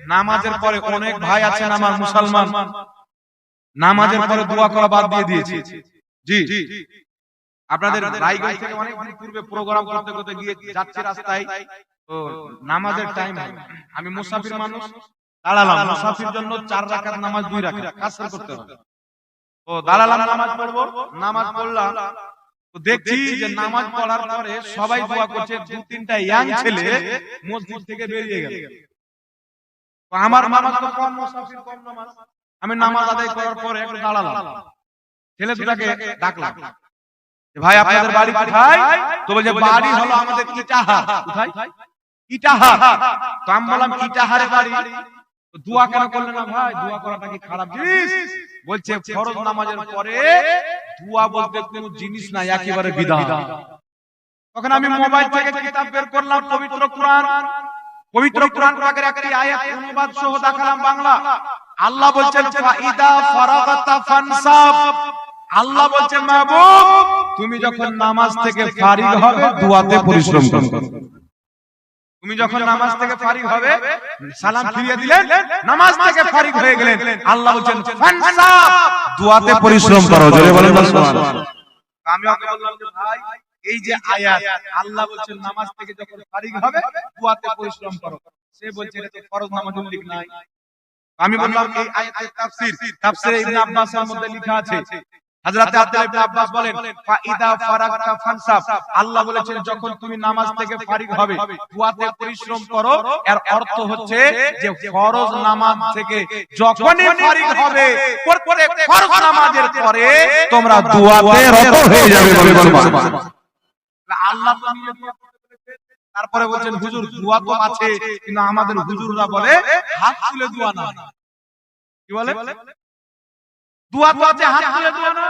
নামাজের পরে অনেক ভাই আছেন আমার মুসলমান। নামাজের পরে দোয়া করা বাদ দিয়ে দিয়েছে। জি আপনাদের রায়গঞ্জ থেকে অনেক দিন পূর্বে প্রোগ্রাম করতে করতে গিয়ে যাচ্ছে রাস্তায়। তো নামাজের টাইম আমি মুসাফির মানুষ দাঁড়ালাম মুসাফির জন্য চার রাকাত নামাজ দুই রাকাত কাসর করতে হবে। তো দাঁড়ালাম নামাজ পড়ব নামাজ পড়লাম। তো দেখছি যে নামাজ পড়ার পরে সবাই দোয়া করছে দু তিনটা ইয়াং ছেলে মসজিদ থেকে বেরিয়ে গেল আমার নামাজ তো কম মুসাফির কম নামাজ। আমি নামাজ আদায় করার পরে একটু দাঁড়ালাম। ছেলে দুটাকে ডাকলাম। ভাই আপনাদের বাড়ি কোথায়? তো বলছে বাড়ি হলো আমাদের ইটাহার কোথায়? ইটাহার তো আমি বললাম ইটাহারে বাড়ি? দোয়া কেন করলেন না? ভাই দোয়া করাটা কি খারাপ জিনিস। বলছে ফরজ নামাজের পরে দোয়া বলতে কোনো জিনিস নাই একেবারে বিধান। তখন আমি মোবাইল থেকে কিতাব বের করলাম পবিত্র কোরআন। পবিত্র কোরআন পাকের একটি আয়াত অনুবাদ সহ দেখালাম বাংলা। আল্লাহ বলছেন ফাইদা ফারাগাতা ফানসাব। আল্লাহ বলছেন মাহবুব তুমি যখন নামাজ থেকে ফারিগ হবে দোয়াতে পরিশ্রম করো। তুমি যখন নামাজ থেকে ফারিগ হবে সালাম ফিরিয়ে দিলেন নামাজ থেকে ফারিগ হয়ে গেলেন। আল্লাহ বলছেন ফানসাব দোয়াতে পরিশ্রম করো। জোরে বলেন সুবহানাল্লাহ আমি ওকে বললাম যে ভাই এই যে আয়াত আল্লাহ বলছেন নামাজ থেকে যখন ফারিগ হবে দোয়াতে পরিশ্রম করো। সে বলছে এটা তো ফরজ নামাজ উল্লেখ নাই। আমি বললাম এই আয়াতের তাফসীর তাফসীরে ইবনে আব্বাসের মধ্যে লেখা আছে। হযরত আব্দুল্লাহ ইবনে আব্বাস বলেন ফাইদা ফারাগতা ফানসাব আল্লাহ বলেছেন যখন তুমি নামাজ থেকে ফারিগ হবে দোয়াতে পরিশ্রম করো এর অর্থ হচ্ছে যে ফরজ নামাজ থেকে যখনই ফারিগ হবে প্রত্যেক ফরজ নামাজের পরে তোমরা দোয়াতে রত হয়ে যাবে বলে বলবা আল্লাহ তো বলেছেন। তারপরে বলছেন, হুজুর, দোয়া তো আছে, কিন্তু আমাদের হুজুররা বলে, হাত তুলে দোয়া না কি বলে? দোয়া তো আছে, হাত তুলে দোয়া না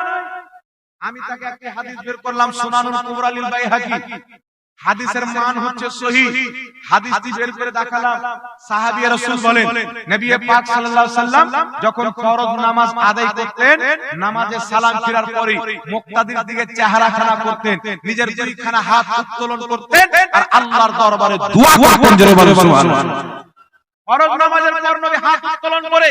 আমি তাকে একটা হাদিস বের করলাম, সুনানুল কুবরা লিল বাইহাকি। হাদিসের মান হচ্ছে সহিহ হাদিসটি বের করে দেখালাম। সাহাবী রাসূল বলেন নবী পাক সাল্লাল্লাহু আলাইহি সাল্লাম যখন ফরজ নামাজ আদায় করতেন নামাজে সালাম ফিরার পরে মুক্তাদির দিকে চেহারা খানা করতেন নিজের দুইখানা হাত উত্তোলন করতেন আর আল্লাহর দরবারে দোয়া করতেন জোরে বলে সুবহানাল্লাহ। ফরজ নামাজের পর নবী হাত উত্তোলন করে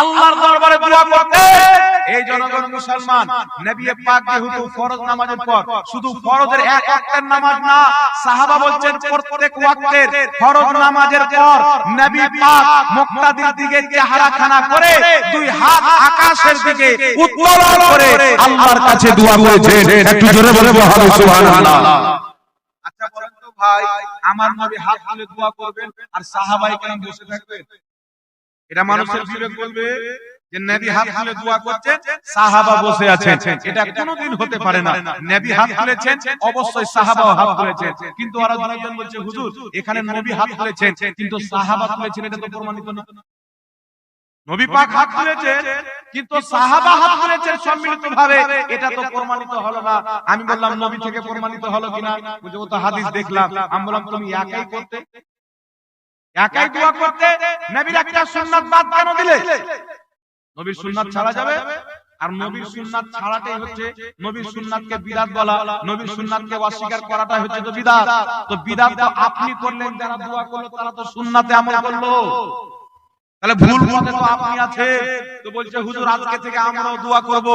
আল্লাহর দরবারে দোয়া করতেন এই জনগণ মুসলমান নবী পাক যেহেতু ফরজ নামাজের পর শুধু ফরজের এক ওয়াক্তের নামাজ না সাহাবা বলছেন প্রত্যেক ওয়াক্তের ফরজ নামাজের পর নবী পাক মুক্তাদির দিকে চেহারা করে দুই হাত আকাশের দিকে উত্তোলন করে আল্লাহর কাছে দোয়া করেছেন একটু জোরে বলে সুবহানাল্লাহ আচ্ছা বলেন ভাই আমার নবী হাত তুলে দোয়া করবেন আর সাহাবাই কেন বসে থাকবেন। এটা মানুষের বিবেক বলবে যে নবী হাত তুলে দোয়া করছেন সাহাবা বসে আছেন। এটা কোনোদিন হতে পারে না। নবী হাত তুলেছেন অবশ্যই সাহাবাও হাত তুলেছেন। কিন্তু ওরা দুজন বলছে হুজুর এখানে নবী হাত তুলেছেন। কিন্তু সাহাবা তুলেছেন এটা তো প্রমাণিত না। নবী পাক হাত তুলেছেন কিন্তু সাহাবা হাত তুলেছেন সম্মিলিত ভাবে এটা তো প্রমাণিত হলো না। আমি বললাম নবী থেকে প্রমাণিত হলো কিনা? বুঝে তো হাদিস দেখলাম। আমি বললাম তুমি একাই করতে? একাই দোয়া করতে? নবীর একটা সুন্নাত বাদ কেন দিলে? নবীর সুন্নাত ছাড়া যাবে? আর নবীর সুন্নাত ছাড়াটাই হচ্ছে নবীর সুন্নাতকে বিদাত বলা। নবীর সুন্নাতকে অস্বীকার করাটাই হচ্ছে তো বিদাত। তো বিদাত তো আপনি করলেন যারা দোয়া করল তারা তো সুন্নাতে আমল করল। তাহলে ভুল পথে তো আপনি আছে তো বলছে হুজুর আজকে থেকে আমরাও দোয়া করব।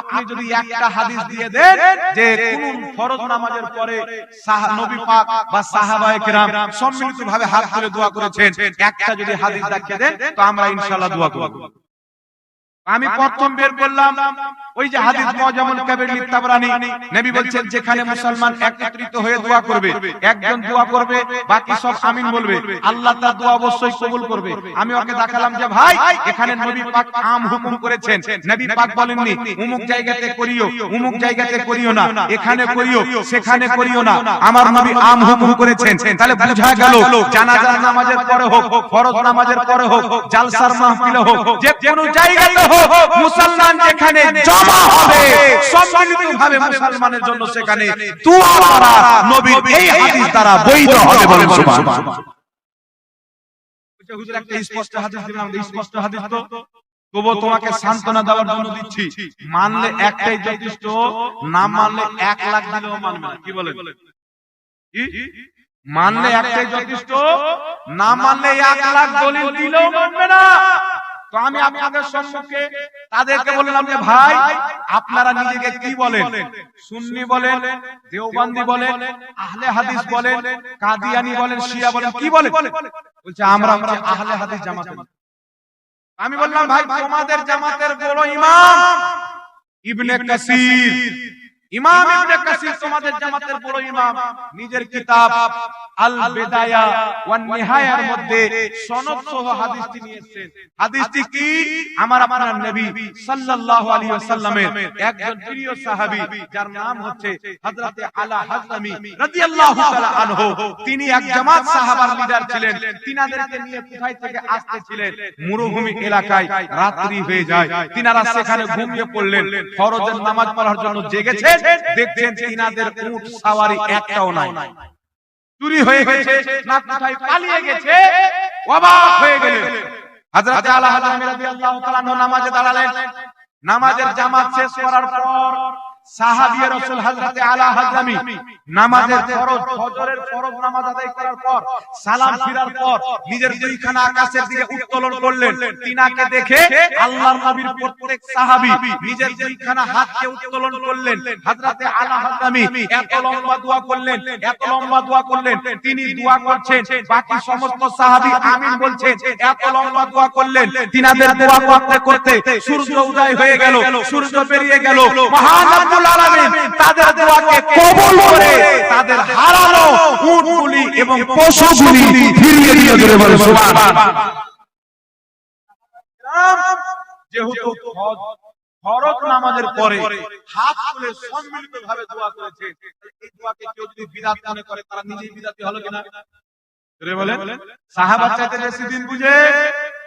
আপনি যদি একটা হাদিস দিয়ে দেন যে কোন ফরজ নামাজের পরে নবী পাক বা সাহাবায়ে কেরাম সম্মিলিতভাবে হাত তুলে দোয়া করেছেন। একটা যদি হাদিস দেখিয়ে দেন তো আমরা ইনশাআল্লাহ দোয়া করব। আমি প্রথম বের করলাম ওই যে হাদিস মুআজামুল কাবির লিতাবরানি নবী বলছেন যেখানে মুসলমান একত্রিত হয়ে দোয়া করবে একজন দোয়া করবে বাকি সব আমিন বলবে। আল্লাহ তার দোয়া অবশ্যই কবুল করবে। আমি ওকে দেখালাম যে ভাই এখানে নবী পাক আম হুকুম করেছেন। নবী পাক বলেননি অমুক জায়গাতে করিও অমুক জায়গাতে করিও না এখানে করিও সেখানে করিও না আমার নবী আম হুকুম করেছেন তাহলে বোঝা গেল জানাজার নামাজের পরে হোক ফরজ নামাজের পরে হোক জালসার মাহফিলে হোক যে কোনো জায়গাতে হোক মুসলমান যেখানে জমা হবে। সম্মিলিতভাবে মুসলমানের জন্য সেখানে দোয়া করা নবীর এই হাদিস দ্বারা বৈধ হবে বলেন সুবহানাল্লাহ। হুজুর একটা স্পষ্ট হাদিস দিলাম স্পষ্ট হাদিস তো তবু তোমাকে সান্ত্বনা দেওয়ার জন্য দিচ্ছি। মানলে একটাই যথেষ্ট না মানলে এক লাখ দিলেও মানবে না। কি বলেন? মানলে একটাই যথেষ্ট না মানলে এক লাখ দলিল দিলেও মানবে না। তো আমি আপনাদের সম্মুখে তাদেরকে বললাম যে ভাই আপনারা নিজেকে কি বলেন? সুন্নি বলেন দেওবন্দি বলেন আহলে হাদিস বলেন কাদিয়ানি বলেন শিয়া বলেন কি বলেন বলছে আমরা হচ্ছে আহলে হাদিস জামাত। আমি বললাম ভাই তোমাদের জামাতের বড় ইমাম। ইবনে কাসির। ইমাম ইবনে কাসির জামাতের বড় ইমাম নিজের কিতাব আল বিদায়া ওয়ান নিহায়ার মধ্যে সনদ সহ হাদিসটি নিয়ে এসেছেন হাদিসটি কি? আমার আপনার নবী সাল্লাল্লাহু আলাইহি ওয়াসাল্লামের একজন প্রিয় সাহাবী যার নাম হচ্ছে হযরতে আলা হাজমি রাদিয়াল্লাহু তাআলা আনহু। তিনি এক জামাত সাহাবার লিডার ছিলেন। তিনাদেরকে নিয়ে কোথায় থেকে আসতেছিলেন মরুভূমি এলাকায় রাত্রি হয়ে যায়। তিনারা সেখানে ঘুমিয়ে পড়লেন। ফরজের নামাজ পড়ার জন্য জেগেছেন দেখছেন? সাওয়ারি একটাও নাই। চুরি হয়ে গেছে পালিয়ে গেছে, অবাক হয়ে নামাজে দাঁড়ালেন। নামাজের জামাত শেষ করার পর সাহাবী রাসূল হযরত আলা হাজমি নামাজের ফরজ ফজরের ফরজ নামাজ আদায় করার পর সালাম ফিরার পর নিজের দুইখানা আকাশের দিকে উত্তোলন করলেন। তিনাকে দেখে আল্লাহর নবীর প্রত্যেক সাহাবী নিজের দুইখানা হাতকে উত্তোলন করলেন। হযরত আলা হাজমি এত লম্বা দোয়া করলেন এত লম্বা দোয়া করলেন তিনি দোয়া করছেন বাকি সমস্ত সাহাবী আমিন বলছেন এত লম্বা দোয়া করলেন তিনাদের দোয়া করতে করতে সূর্য উদয় হয়ে গেল সূর্য বেরিয়ে গেল মহান রব্বুল আলামিন তাদের দোয়াকে কবুল করে তাদের হারানো উটগুলি এবং পশুগুলি ফিরিয়ে দিয়ে জোরে বলে সুবহানাল্লাহ। যেহেতু ফরজ নামাজের পরে হাত তুলে সম্মিলিতভাবে দোয়া করেছে এই দোয়াকে কেউ যদি বিদআত মনে করে তারা নিজেই বিদআতি হলো কিনা? বলেন। সাহাবার চাইতে বেশি দিন বুঝে।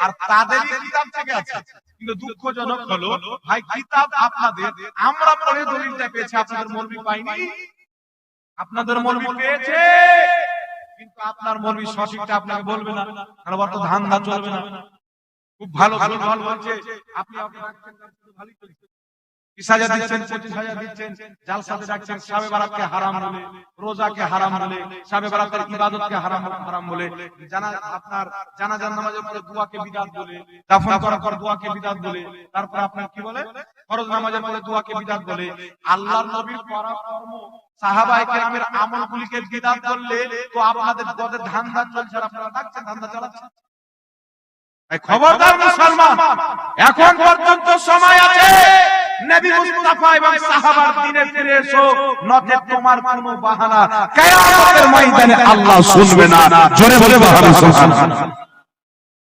আর তাদেরই কিতাব থেকে আছে। কিন্তু দুঃখজনক হলো, ভাই, কিতাব আপনাদের, আমরা পড়ে দলিলটা পেয়েছি, আপনাদের পাইনি। আপনাদের পেয়েছে, কিন্তু আপনার মৌলবি সঠিকটা আপনাকে বলবে না। কারণ অত ধান্দা চলবে না। খুব ভালো ভালো ভালো বলছে। আপনি আপনি রাখছেন কাজ শুধু ভালোই চলছে বিশ হাজার দিচ্ছেন পঁচিশ হাজার দিচ্ছেন। জালসাতে ডাকছেন সাবে বারাতকে হারাম বলে রোজাকে হারাম বলে সাবে বারাতের ইবাদতকে হারাম হারাম বলে জানা আপনার জানাজার নামাজের পরে দোয়াকে বিদাত বলে দাফন করার পর দোয়াকে বিদাত বলে তারপর আপনার কি বলে? ফরজ নামাজের পরে দোয়াকে বিদাত বলে আল্লাহর নবীর করা কর্ম সাহাবায়ে কেরামের আমলগুলিকে বিদাত করলে তো আপনাদের পদের ধান্দা চলছে আপনারা ডাকছেন ধান্দা চালাচ্ছেন। খবরদার মুসলমান! এখন পর্যন্ত সময় আছে নবী মুস্তাফা এবং সাহাবার দিনে ফিরে এসো। নতে তোমার কোনো বাহানা। কিয়ামতের ময়দানে আল্লাহ শুনবে না। জোরে বলে সুবহানাল্লাহ।